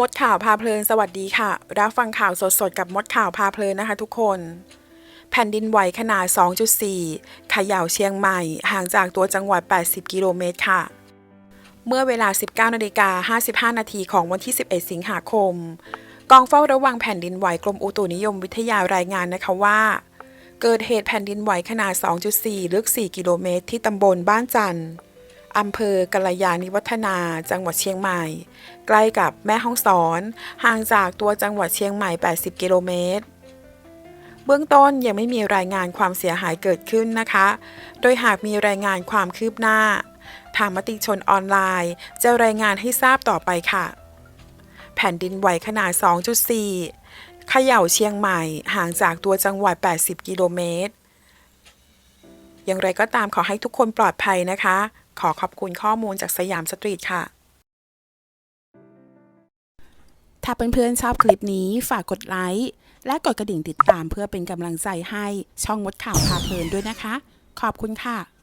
มดข่าวพาเพลินสวัสดีค่ะ รับฟังข่าวสดๆ กับมดข่าวพาเพลินนะคะทุกคน แผ่นดินไหวขนาด 2.4ขย่าเชียงใหม่ ห่างจากตัวจังหวัด 80 กิโลเมตรค่ะ เมื่อเวลา 19นาฬิกา55 นาทีของวันที่ 11 สิงหาคม กองเฝ้าระวังแผ่นดินไหวกรมอุตุนิยมวิทยารายงานนะคะว่า เกิดเหตุแผ่นดินไหวขนาด 2.4 ลึก 4 กิโลเมตร ที่ตำบลบ้านจันทร์ อำเภอกัลยาณิวัฒนา จังหวัดเชียงใหม่ ใกล้กับแม่ฮ่องสอน ห่างจากตัวจังหวัดเชียงใหม่ 80 กิโลเมตร เบื้องต้นยังไม่มีรายงานความเสียหายเกิดขึ้นนะคะ โดยหากมีรายงานความคืบหน้า ทางมติชนออนไลน์ จะรายงานให้ทราบต่อไปค่ะ แผ่นดินไหวขนาด 2.4เขย่าเชียงใหม่ ห่างจากตัวจังหวัด 80 กิโลเมตรอย่างไรก็ตามขอให้ทุกคนปลอดภัยนะคะ ขอขอบคุณข้อมูลจากสยามสตรีทค่ะ ถ้าเพื่อนๆชอบคลิปนี้ฝากกดไลค์และกดกระดิ่งติดตามเพื่อเป็นกำลังใจให้ช่องมดข่าวพาเพลินด้วยนะคะ ขอบคุณค่ะ